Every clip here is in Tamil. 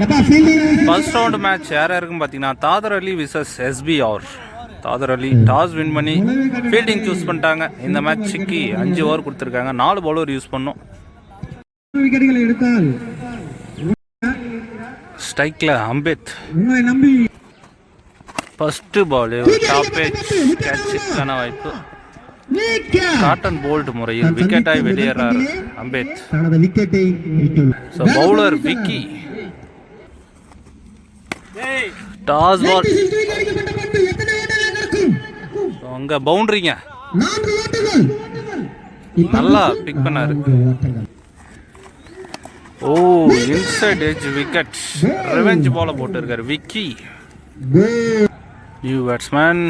ஃபர்ஸ்ட் ரவுண்ட் மேட்ச் யார் யாருக்கும் பார்த்தீங்கன்னா Dadar Ali versus SBR Dadar Ali toss win பண்ணி ஃபீல்டிங் சூஸ் பண்ணிட்டாங்க. இந்த மேட்ச்சுக்கு அஞ்சு ஓவர் கொடுத்துருக்காங்க. நாலு பவுலர் யூஸ் பண்ணோம். ஸ்ட்ரைக்கில் அம்பேத். ஃபர்ஸ்ட் பால் டாப் கேட்சுக்கான வாய்ப்பு. காட்டன் போல்ட் முறையில் விக்கெட்டாய் வெளியேறாரு அம்பேத். So bowler Vicky toss ball. அங்கே பவுண்டரிங்க. நல்லா பிக் பண்ணாரு. ஓ இன்சைட் எட்ஜ் விக்கெட் ரிவெஞ்ச் பால போட்டிருக்காரு Vicky new batsman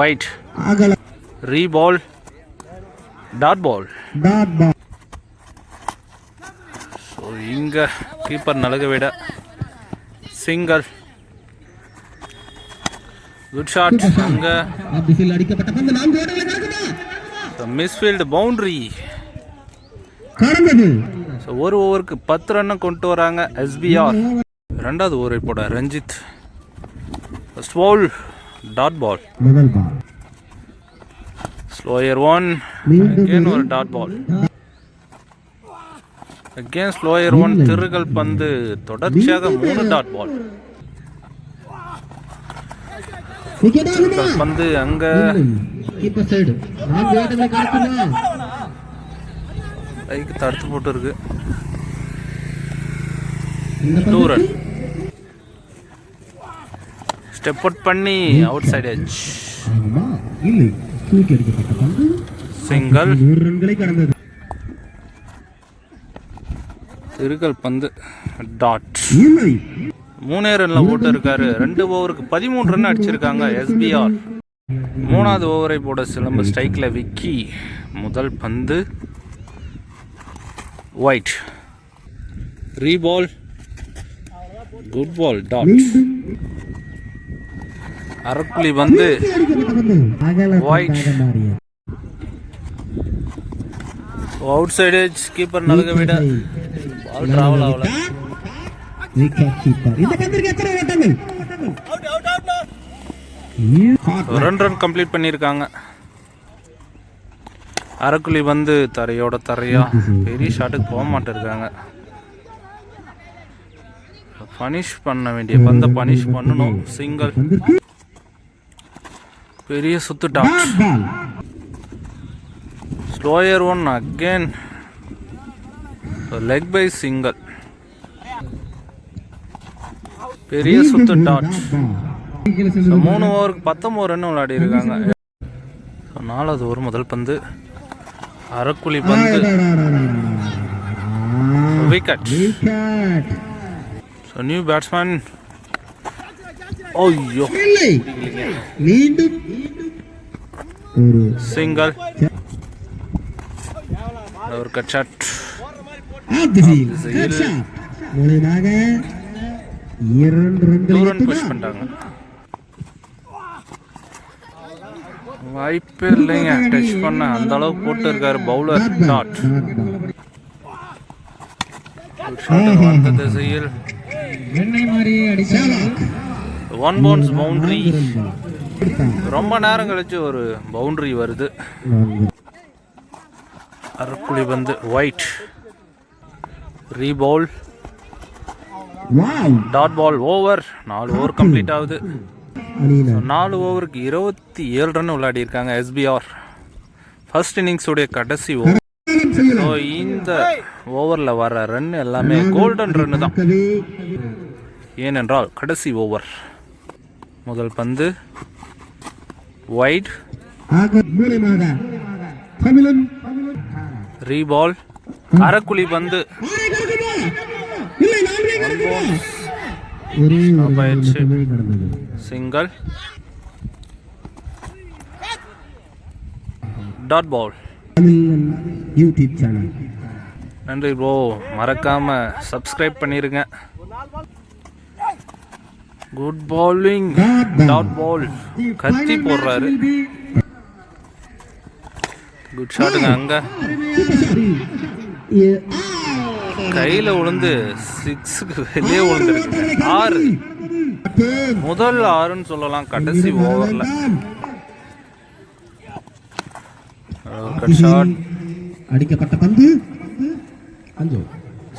wide re ball dot ball so இங்கே கீப்பர் நலக விட சிங்கல் குட் ஷாட் அங்கே மிஸ்ஃபீல்டு பவுண்டரி ஸோ ஒரு ஓவருக்கு பத்து ரன்னை கொண்டு வராங்க எஸ்பிஆர் ரெண்டாவது ஓவரை போட Ranjith. First ball dot ball slower one ஒரு dot ball again slower one திருகல் பந்து தொடர்ச்சியாக மூணு டாட் பால் பந்து அங்க கைக்கு தடுத்து போட்டு இருக்கு டூ ரன் ஸ்டெப் அவுட் பண்ணி அவுட் சைட் எட்ஜ் ஆகுமா இல்லை தூக்கி அடிக்கப்பட்ட பந்து சிங்கல் நூறு ரன்களை கடந்தது திருகல் பந்து. டாட் மூணே ரன்ல போட்டு இருக்காரு. ரெண்டு ஓவருக்கு பதிமூணு ரன் அடிச்சிருக்காங்க எஸ்பிஆர் மூணாவது ஓவரை போட சிலம்பு ஸ்ட்ரைக்ல விக்கி. முதல் பந்து. Wide reball good ball dot அரக்குழி வந்து மாறியது அவுட் சைடு கீப்பர் நல்க விட. பால் டிராவல் ஆகல விக்கெட் கீப்பர் இந்த பந்திற்கு எத்தனை ஓட்டங்கள்? ரெண்டு ரன் கம்ப்ளீட் பண்ணியிருக்காங்க. அரக்குழி வந்து தரையோட தரையா. பெரிய ஷாட்டுக்கு போக மாட்டிருக்காங்க. பனிஷ் பண்ண வேண்டிய பந்தை பனிஷ் பண்ணணும். சிங்கிள் பெரிய சுத்து dot slower one again leg bye single பெரிய சுத்து டாட் மூணு ஓவருக்கு பத்தொம்பது ரன் விளையாடி இருக்காங்க நாலாவது ஓவர் முதல் பந்து அரக்குழி பந்து விக்கெட் ஸோ நியூ பேட்ஸ்மேன் ஐயோ இல்லை மீண்டும் ஒரு சிங்கிள் ஒரு கட் ஷாட் ஆப்திசில் திசையில். மூலியமாக இரண்டு ரன்கள் வாய்ப்பே இல்லைங்க. டச் பண்ண அந்த அளவுக்கு போட்டு இருக்காரு பவுலர். டாட் வந்த திசையில். ஒன் பவுன்ஸ் பவுண்டரி ரொம்ப நேரம் கழிச்சு ஒரு பவுண்டரி வருது. அரக்குழி வந்து wide reball wow dot ball over நாலு ஓவர் கம்ப்ளீட் ஆகுது. நாலு ஓவருக்கு இருபத்தி ஏழு ரன் விளையாடி இருக்காங்க எஸ்பிஆர் ஃபர்ஸ்ட் இன்னிங்ஸ் உடைய கடைசி ஓவர் ஸோ இந்த ஓவரில் வர ரன் எல்லாமே கோல்டன் ரன் தான். ஏனென்றால் கடைசி ஓவர் முதல் பந்து ஒயிட் ரீபால் அரைக்குழி பந்து single dot ball YouTube channel நன்றி ப்ரோ மறக்காம சப்ஸ்கிரைப் பண்ணிருங்க. குட் பாலிங் டாட் பால் கத்தி போடுறாரு. குட் ஷாட்டுங்க அங்க. கையில விழுந்து சிக்ஸுக்கு வெளியே விழுந்துருக்கு ஆறு. முதல் ஆறுன்னு சொல்லலாம். கடைசி ஓவர்ல. கட் ஷாட் அடிக்கப்பட்ட பந்து.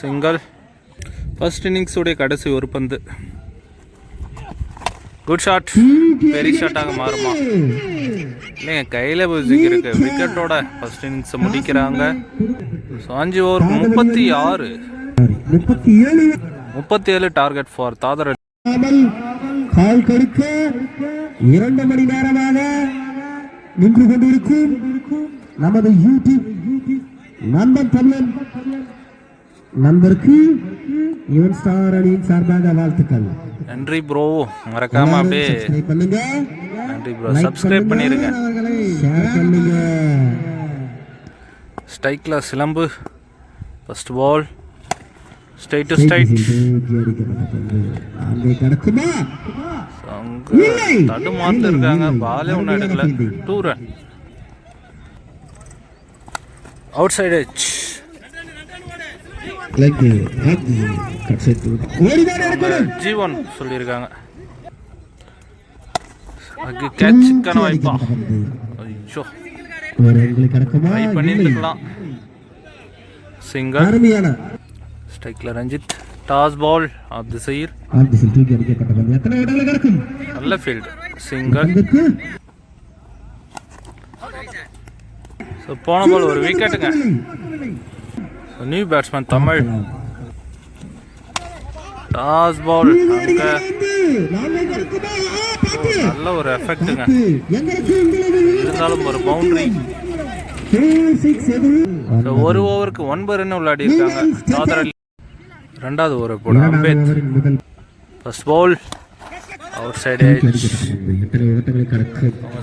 சிங்கிள் ஃபர்ஸ்ட் இன்னிங்ஸுடைய கடைசி ஒரு பந்து. குட் ஷாட் பெரிய ஷாட்டாக மாறுமா? இல்லைங்க கையில் மியூசிக் இருக்கு. விக்கெட்டோட ஃபர்ஸ்ட் இன்னிங்ஸை முடிக்கிறாங்க. சாஞ்சி ஓவர் முப்பத்தி ஆறு. முப்பத்தி ஏழு முப்பத்தி ஏழு டார்கெட் ஃபார் தாதர் கால் கடுக்க. இரண்டு மணி நேரமாக நின்று கொண்டிருக்கும் நமது யூடியூப் நண்பன் தமிழன். நண்பருக்கு யுவன் ஸ்டார் அணியின் சார்பாக வாழ்த்துக்கள். நன்றி ப்ரோ மறக்காம அப்படியே நன்றி ப்ரோ சப்ஸ்கிரைப் பண்ணிருங்க. ஸ்ட்ரைக்கில் Silambu. First ball straight to straight தடுமாத்து இருக்காங்க பாலே ஒன்றும் எடுக்கல. Two run outside edge like cut set ஓடிதான் இருக்கணும் ஜீவன் சொல்லியிருக்காங்க. அதுக்கு கேட்சுக்கான வாய்ப்பா. ஐயோ. ஒரு எங்களுக்கு கிடக்குமா? ட்ரை பண்ணியிருக்கலாம் அருமையான. ஸ்ட்ரைக்கில் Ranjith. Toss ball off the side நல்ல ஃபீல்டு பந்துக்கு. ஸோ போன பால் ஒரு விக்கெட்டுங்க new batsman Tamil toss ball அங்கே. நல்ல ஒரு எஃபெக்ட்டுங்க இருந்தாலும் ஒரு பவுண்டரி ஒரு ஓவருக்கு ஒன்பது ரன் விளையாடி இருக்காங்க தாதர் ரெண்டாவது ஓவர் இரண்டாவது அம்பேத். First ball outside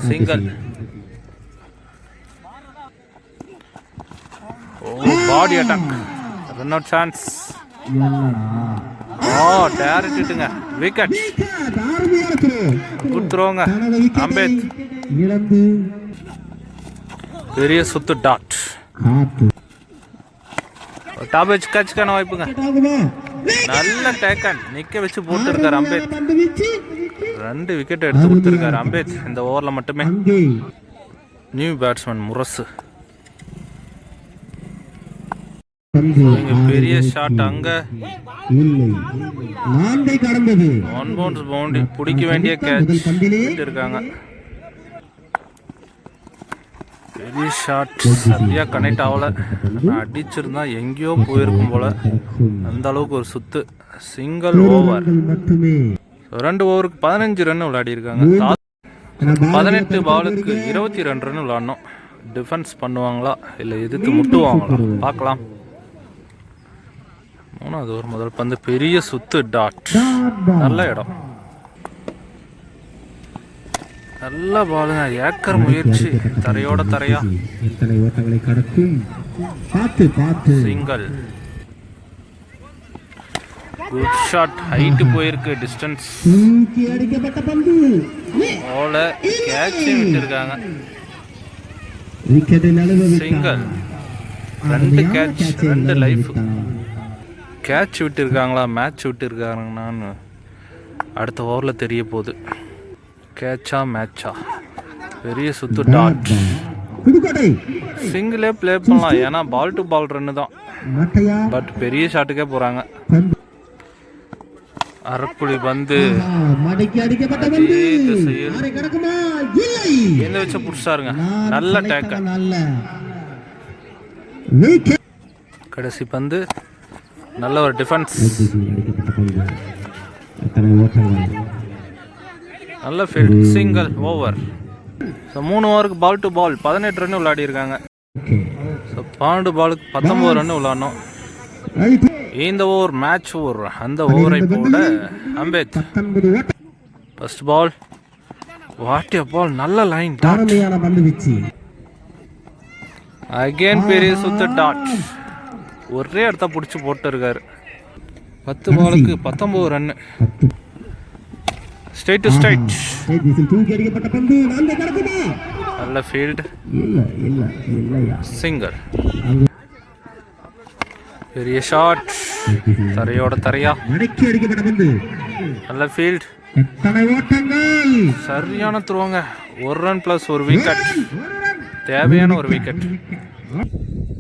single body attack run out chance oh direct இட்டுங்க wicket. Good த்ரோங்க அம்பேத் பெரிய சுத்து டாட் டாப் வச்சு கட்சிக்கான வாய்ப்புங்க. நல்ல டேக்கன் நிக்க வச்சு போட்டுருக்காரு அம்பேத் ரெண்டு விக்கெட் எடுத்து கொடுத்துருக்காரு அம்பேத் இந்த ஓவரில் மட்டுமே. நியூ பேட்ஸ்மேன் முரசு பந்து இங்க பெரிய ஷாட் அங்க. இல்லை. நான்கை கடந்தது. ஒன் பவுன்ஸ் பவுண்டரி பிடிக்க வேண்டிய கேட்ச் இருக்காங்க பெரிய ஷாட் சரியா கனெக்ட் ஆகல. ஆனா அடிச்சிருந்தா எங்கேயோ போயிருக்கும் போல. அந்த அளவுக்கு ஒரு சுத்து. சிங்கிள் ஓவர் ரெண்டு ஓவருக்கு பதினஞ்சு ரன் விளையாடி இருக்காங்க பதினெட்டு பாலுக்கு இருபத்தி ரெண்டு ரன் விளையாடணும். டிஃபென்ஸ் பண்ணுவாங்களா? இல்லை எதிர்த்து முட்டுவாங்களா? பார்க்கலாம். மூணாவது ஒரு முதல் பந்து. பெரிய சுத்து டாட் நல்ல இடம். நல்ல பாலுங்க ஏக்கர் முயற்சி. தரையோட தரையா. எத்தனை ஓட்டங்களை கடக்கும் பார்த்து பார்த்து. சிங்கிள் குட் ஷாட் ஹைட்டு போயிருக்கு. டிஸ்டன்ஸ் தூக்கி அடிக்கப்பட்ட பந்து. ஓல கேட்ச் விட்டுருக்காங்க. சிங்கிள் ரெண்டு கேட்ச் ரெண்டு லைஃப் கேட்ச் விட்டுருக்காங்களா? மேட்ச் விட்டுருக்காங்கன்னு அடுத்த ஓவரில் தெரிய போகுது. கேட்சா மேட்சா பெரிய சுத்து டாட் சிங்கிளே ப்ளே பண்ணலாம். ஏன்னா பால் டு பால் ரன்னு தான். பட் பெரிய ஷாட்டுக்கே போகிறாங்க அரப்புளி பந்து. எந்த வச்சு பிடிச்சாருங்க நல்ல விக்கெட் கடைசி பந்து. நல்ல ஒரு டிஃபென்ஸ் நல்ல ஃபீல்ட் சிங்கிள் ஓவர் ஸோ மூணு ஓவருக்கு பால் டு பால் பதினெட்டு ரன் விளையாடி இருக்காங்க ஸோ பன்னெண்டு பாலுக்கு பத்தொம்பது ரன் விளையாடணும். ரைட் இந்த ஓவர் மேட்ச் ஓவர் அந்த ஓவரை போட அம்பேத். ஃபர்ஸ்ட் பால் வாட்டிய பால் நல்ல லைன் வீச்சு. அகைன் பெரிய சுத்து டாட் ஒரே இடத்த பிடிச்சி போட்டு இருக்காரு பத்து பாலுக்கு பத்தொம்பது ரன்னு ஸ்ட்ரைட் டு ஸ்ட்ரைட் நல்ல ஃபீல்டு சிங்கர் பெரிய ஷாட் தரையோட தரையா. நல்ல ஃபீல்ட் சரியான த்ரோங்க ஒரு ரன் ப்ளஸ் ஒரு விக்கெட் தேவையான ஒரு விக்கெட்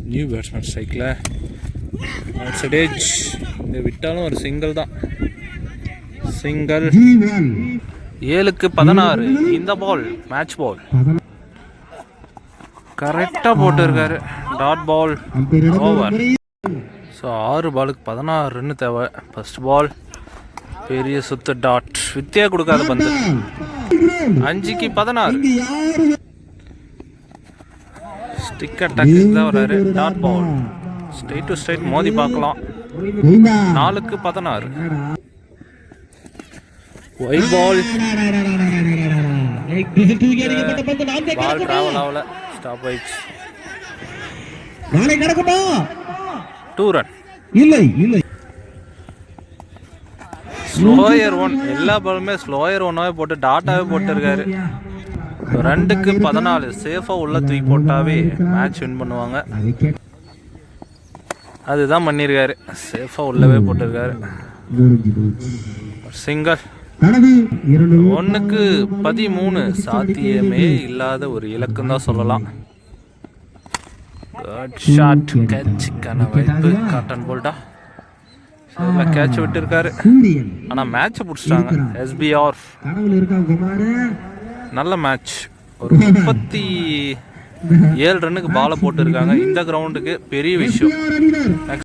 நியூ பேட்ஸ்மேன் ஸ்ட்ரைக்கில் சடேஜ் இங்கே விட்டாலும் ஒரு சிங்கிள் தான். சிங்கிள் ஏழுக்கு பதினாறு. இந்த பால் மேட்ச் பால் கரெக்டாக போட்டிருக்காரு. டாட் பால் ஓவர் ஸோ ஆறு பாலுக்கு பதினாறு ரன்னு தேவை. ஃபர்ஸ்ட் பால் பெரிய சுத்து டாட் வித்தியா கொடுக்காத பந்து. அஞ்சுக்கு பதினாறு. ஸ்டிக்கர் டக்கு தான் வராரு. Dot ball straight to straight மோதி பார்க்கலாம். நாலுக்கு பதினாறு ஒயிட் பால் பால். டிராவல் ஆகல ஸ்டாப் ஆயிடுச்சு நாளை கடக்கட்டும். டூ ரன் இல்லை இல்லை ஸ்லோயர் ஒன் எல்லா பாலுமே ஸ்லோயர் ஒன்னாவே போட்டு டாட்டாவே போட்டிருக்காரு ரெண்டுக்கு பதினாலு சேஃபாக உள்ள தூக்கி போட்டாவே மேட்ச் வின் பண்ணுவாங்க அதுதான் பண்ணியிருக்காரு சேஃபாக உள்ளவே போட்டிருக்காரு. சிங்கர் ஒன்றுக்கு பதிமூணு சாத்தியமே இல்லாத ஒரு இலக்கம் தான் சொல்லலாம். ஷாட் கேட்சுக்கான வாய்ப்பு காட்டன் போல்டா சரியில் கேட்ச் விட்டுருக்காரு. ஆனால் மேட்ச்சை பிடிச்சிட்டாங்க. எஸ்பிஆர் நல்ல மேட்ச் ஒரு முப்பத்தி ஏழு ரன்னுக்கு பாலை போட்டிருக்காங்க. இந்த கிரவுண்டுக்கு பெரிய விஷயம்.